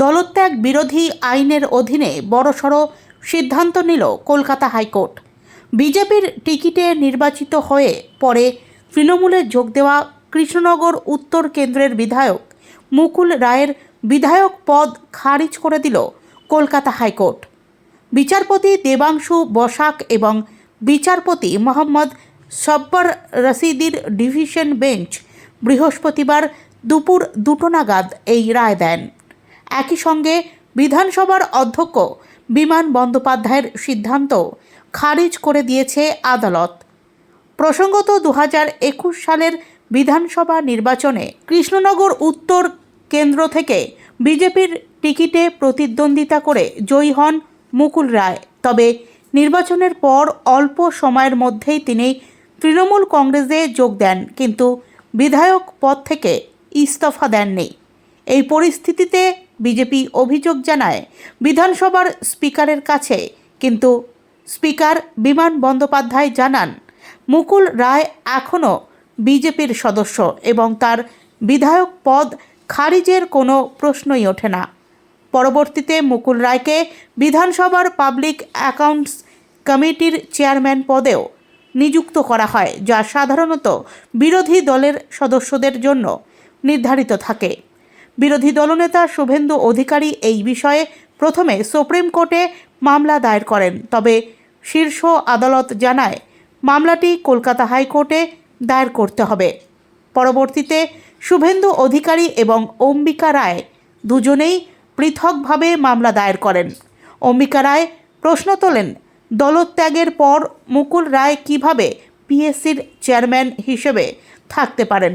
দলত্যাগ বিরোধী আইনের অধীনে বড়সড় সিদ্ধান্ত নিল কলকাতা হাইকোর্ট। বিজেপির টিকিটে নির্বাচিত হয়ে পরে তৃণমূলে যোগ দেওয়া কৃষ্ণনগর উত্তর কেন্দ্রের বিধায়ক মুকুল রায়ের বিধায়ক পদ খারিজ করে দিল কলকাতা হাইকোর্ট। বিচারপতি দেবাংশু বসাক এবং বিচারপতি মোহাম্মদ সব্বর রশিদির ডিভিশন বেঞ্চ বৃহস্পতিবার দুপুর দুটো নাগাদ এই রায় দেন। একই সঙ্গে বিধানসভার অধ্যক্ষ বিমান বন্দ্যোপাধ্যায়ের সিদ্ধান্ত খারিজ করে দিয়েছে আদালত। প্রসঙ্গত দু একুশ সালের বিধানসভা নির্বাচনে কৃষ্ণনগর উত্তর কেন্দ্র থেকে বিজেপির টিকিটে প্রতিদ্বন্দ্বিতা করে জয়ী হন মুকুল রায়। তবে নির্বাচনের পর অল্প সময়ের মধ্যেই তিনি তৃণমূল কংগ্রেসে যোগ দেন, কিন্তু বিধায়ক পদ থেকে ইস্তফা দেননি। এই পরিস্থিতিতে বিজেপি অভিযোগ জানায়, বিধানসভার স্পিকারের কাছে। কিন্তু স্পিকার বিমান বন্দ্যোপাধ্যায় জানান, মুকুল রায় এখনও বিজেপির সদস্য এবং তার বিধায়ক পদ খারিজের কোনো প্রশ্নই ওঠে না। পরবর্তীতে মুকুল রায়কে বিধানসভার পাবলিক অ্যাকাউন্টস কমিটির চেয়ারম্যান পদেও নিযুক্ত করা হয়, যা সাধারণত বিরোধী দলের সদস্যদের জন্য নির্ধারিত থাকে। বিরোধী দলনেতা শুভেন্দু অধিকারী এই বিষয়ে প্রথমে সুপ্রিম কোর্টে মামলা দায়ের করেন। তবে শীর্ষ আদালত জানায়, মামলাটি কলকাতা হাইকোর্টে দায়ের করতে হবে। পরবর্তীতে শুভেন্দু অধিকারী এবং অম্বিকা রায় দুজনেই পৃথকভাবে মামলা দায়ের করেন। অম্বিকা রায় প্রশ্ন তোলেন, দলত্যাগের পর মুকুল রায় কীভাবে পিএসসির চেয়ারম্যান হিসেবে থাকতে পারেন?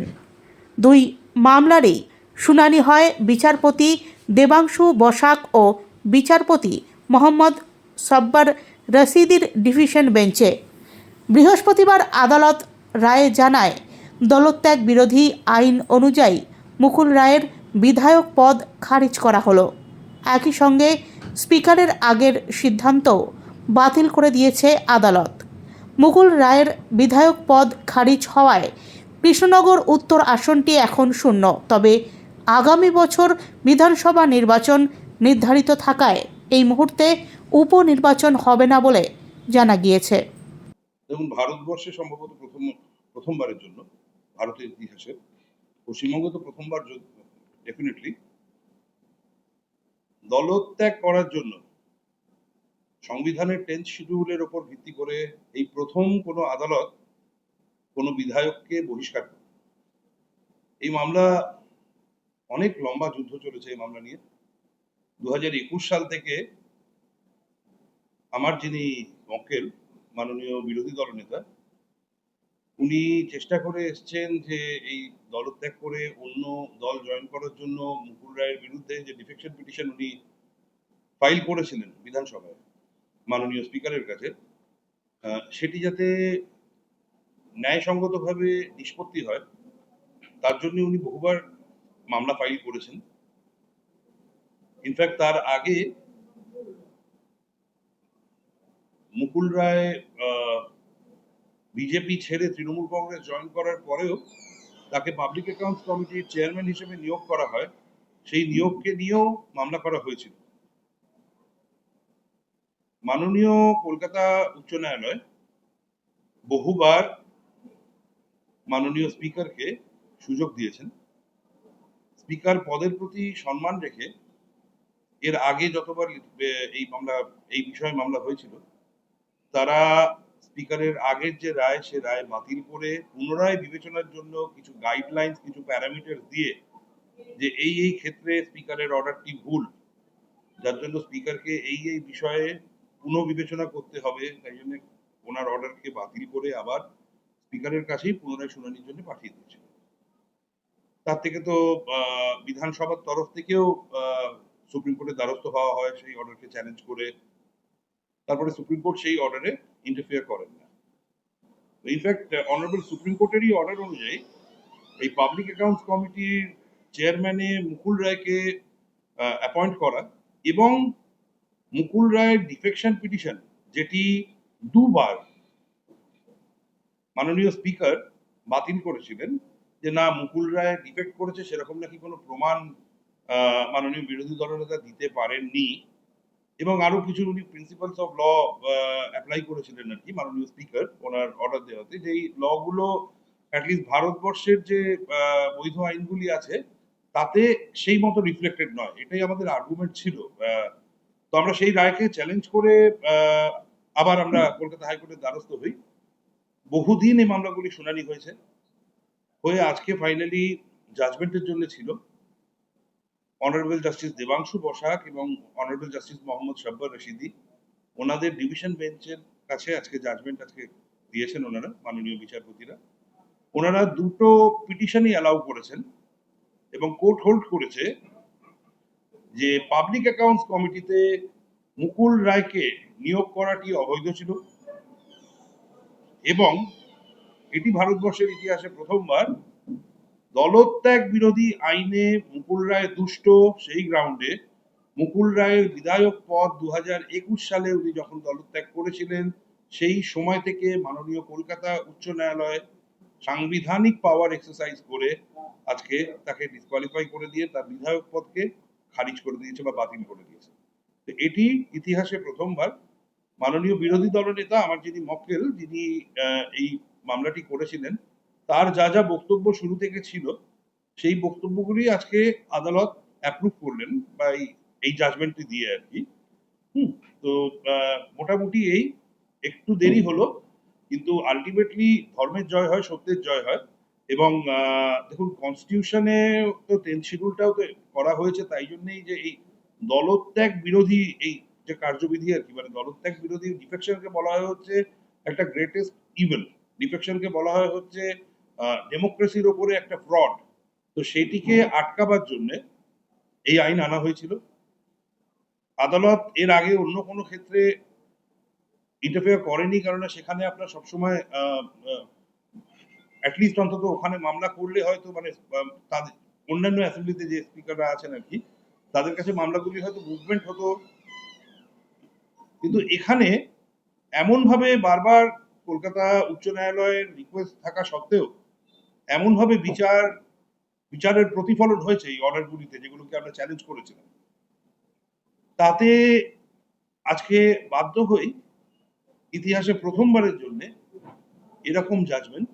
দুই, মামলারই শুনানি হয় বিচারপতি দেবাংশু বসাক ও বিচারপতি মোহাম্মদ সব্বর রশিদির ডিভিশন বেঞ্চে। বৃহস্পতিবার আদালত রায়ে জানায়, দলত্যাগ বিরোধী আইন অনুযায়ী মুকুল রায়ের বিধায়ক পদ খারিজ করা হলো। একই সঙ্গে স্পিকারের আগের সিদ্ধান্ত বাতিল করে দিয়েছে আদালত। মুকুল রায়ের বিধায়ক পদ খারিজ হওয়ায় কৃষ্ণনগর উত্তর আসনটি এখন শূন্য, তবে আগামী বছর বিধানসভা নির্বাচন নির্ধারিত থাকায় এই মুহূর্তে উপনির্বাচন হবে না বলে জানা গিয়েছে। দেখুন, ভারতবর্ষে সম্ভবত প্রথম, প্রথমবারের জন্য ভারতের ইতিহাসে, পশ্চিমবঙ্গ তো প্রথমবার ডেফিনেটলি দলত্যাগ করার জন্য সংবিধানের টেন্থ শিডিউলের ওপর ভিত্তি করে এই প্রথম কোনো আদালত কোনো বিধায়ককে বহিষ্কার করে এই মামলা অনেক লম্বা যুদ্ধ চলেছে এই মামলা নিয়ে। দু সাল থেকে আমার যিনি মক্কেল, মাননীয় বিরোধী দলনেতা উনি চেষ্টা করে এসছেন যে এই দলত্যাগ করে অন্য দল জয়েন করার জন্য মুকুল রায়ের বিরুদ্ধে যে ডিফেকশন পিটিশন উনি ফাইল করেছিলেন বিধানসভায়, মাননীয় স্পিকারের কাছে সেটি যাতে ন্যায়সঙ্গতভাবে নিষ্পত্তি হয়, তার জন্য উনি বহুবার মামলা ফাইল করেছেন। ইনফ্যাক্ট তার আগে মুকুল রায় বিজেপি ছেড়ে তৃণমূল কংগ্রেস জয়েন করার পরেও তাকে পাবলিক অ্যাকাউন্টস কমিটির চেয়ারম্যান হিসেবে নিয়োগ করা হয়। সেই নিয়োগকে নিয়েও মামলা করা হয়েছিল। মাননীয় কলকাতা উচ্চ ন্যায়ালয় বহুবার মাননীয় স্পিকারকে সুযোগ দিয়েছেন। স্পিকার পদের প্রতি সম্মান রেখে এর আগে যতবার এই মামলা, এই বিষয়ে মামলা হয়েছিল, তারা স্পিকারের আগের যে রায়, সে রায় বাতিল করে পুনরায় বিবেচনার জন্য কিছু গাইডলাইন্স কিছু প্যারামিটার দিয়ে যে এই এই ক্ষেত্রে স্পিকারের অর্ডারটি ভুল, যার জন্য স্পিকারকে এই এই বিষয়ে পুনঃবিবেচনা করতে হবে। তাই জন্য ওনার অর্ডারকে বাতিল করে আবার স্পিকারের কাছেই পুনরায় শুনানির জন্য পাঠিয়ে দিয়েছিল তার থেকে তো বিধানসভার তরফ থেকেও সুপ্রিম কোর্টের দ্বারস্থ হওয়া হয় সেই অর্ডারকে চ্যালেঞ্জ করে। তারপরে সুপ্রিম কোর্ট সেই অর্ডারে ইন্টারফিয়ার করেন না। ইনফ্যাক্ট অনারেবল সুপ্রিম কোর্টেরই অর্ডার অনুযায়ী, এই পাবলিক অ্যাকাউন্টস কমিটির চেয়ারম্যানে মুকুল রায়কে অ্যাপয়েন্ট করা এবং মুকুল রায়ের ডিফেকশন পিটিশন যেটি দুবার মাননীয় স্পিকার বাতিল করেছিলেন যে না, মুকুল রায় ডিফেক্ট করেছে সেরকম নাকি কোনো প্রমাণ মাননীয় বিরোধী দলনেতা দিতে পারেননি। এবং আরও কিছু উনি প্রিন্সিপালস অফ ল অ্যাপ্লাই করেছিলেন আর কি, মাননীয় স্পিকার ওনার অর্ডার দেওয়াতে, যে এই ল গুলো অ্যাটলিস্ট ভারতবর্ষের যে বৈধ আইনগুলি আছে, তাতে সেই মতো রিফ্লেক্টেড নয়। এটাই আমাদের আর্গুমেন্ট ছিল। তো আমরা সেই রায়কে চ্যালেঞ্জ করে আবার আমরা কলকাতা হাইকোর্টের দ্বারস্থ হই। বহুদিন এই মামলাগুলি শুনানি হয়েছে। হয়ে আজকে ফাইনালি জাজমেন্টের জন্য ছিল। অনারেবল জাস্টিস দেবাংশু বসাক এবং অনারেবল জাস্টিস মোহাম্মদ শাব্বার রশিদি ওনাদের ডিভিশন বেঞ্চের কাছে আজকে জাজমেন্ট আজকে দিয়েছেন ওনারা, মাননীয় বিচারপতিরা। ওনারা দুটো পিটিশনই অ্যালাউ করেছেন এবং কোর্ট হোল্ড করেছে যে পাবলিক অ্যাকাউন্টস কমিটিতে মুকুল রায়কে নিয়োগ করাটি অবৈধ ছিল এবং এটি ভারতবর্ষের ইতিহাসে প্রথমবার। দলত্যাগ বিরোধী আইনে মুকুল রায় দুষ্ট সেই গ্রাউন্ডে মুকুল রায়ের বিধায়ক পদ দু সালে উনি যখন দলত্যাগ করেছিলেন, সেই সময় থেকে মাননীয় কলকাতা উচ্চ ন্যায়ালয় সাংবিধানিক পাওয়ার এক্সারসাইজ করে আজকে তাকে ডিসকোয়ালিফাই করে দিয়ে তার বিধায়ক পদকে খারিজ করে দিয়েছে বা বাতিল করে দিয়েছে। তো এটি ইতিহাসে প্রথমবার। মাননীয় বিরোধী দলনেতা আমার যিনি মক্কেল, যিনি এই মামলাটি করেছিলেন তার যা যা বক্তব্য শুরু থেকে ছিল সেই বক্তব্যগুলি আজকে আদালত অ্যাপ্রুভ করলেন বা এই- জাজমেন্টটি দিয়ে আর কি। হুম, তো মোটামুটি এই একটু দেরি হলো কিন্তু আলটিমেটলি ধর্মের জয় হয় সত্যের জয় হয় এবং দেখুন কনস্টিটিউশনে তো টেন শিডিউলটাও তো করা হয়েছে তাই জন্যই যে এই দলত্যাগ বিরোধী এই যে কার্যবিধি আর কি মানে দলত্যাগ বিরোধী ডিফেকশনকে বলা হচ্ছে একটা গ্রেটেস্ট ইভেল ডিফেকশনকে বলা হয় হচ্ছে ডেমোক্রেসির ওপরে একটা ফ্রড। তো সেটিকে আটকাবার জন্য এই আইন আনা হয়েছিল। আদালত এর আগে অন্য কোনো ক্ষেত্রে ইন্টারফেয়ার করেনি কারণ সেখানে আপনার সবসময় অ্যাটলিস্ট অন্তত ওখানে মামলা করলে হয়তো মানে তাদের অন্যান্য অ্যাসেম্বলিতে যে স্পিকাররা আছেন আর কি তাদের কাছে মামলাগুলি হয়তো মুভমেন্ট হতো। কিন্তু এখানে এমনভাবে বারবার কলকাতা উচ্চ ন্যায়ালয়ের রিকোয়েস্ট থাকা সত্ত্বেও এমনভাবে বিচার, বিচারের প্রতিফলন হয়েছে এই অর্ডারগুলিতে যেগুলোকে আমরা চ্যালেঞ্জ করেছিলাম। তাতে আজকে বাধ্য হই ইতিহাসে প্রথমবারের জন্য এরকম জাজমেন্ট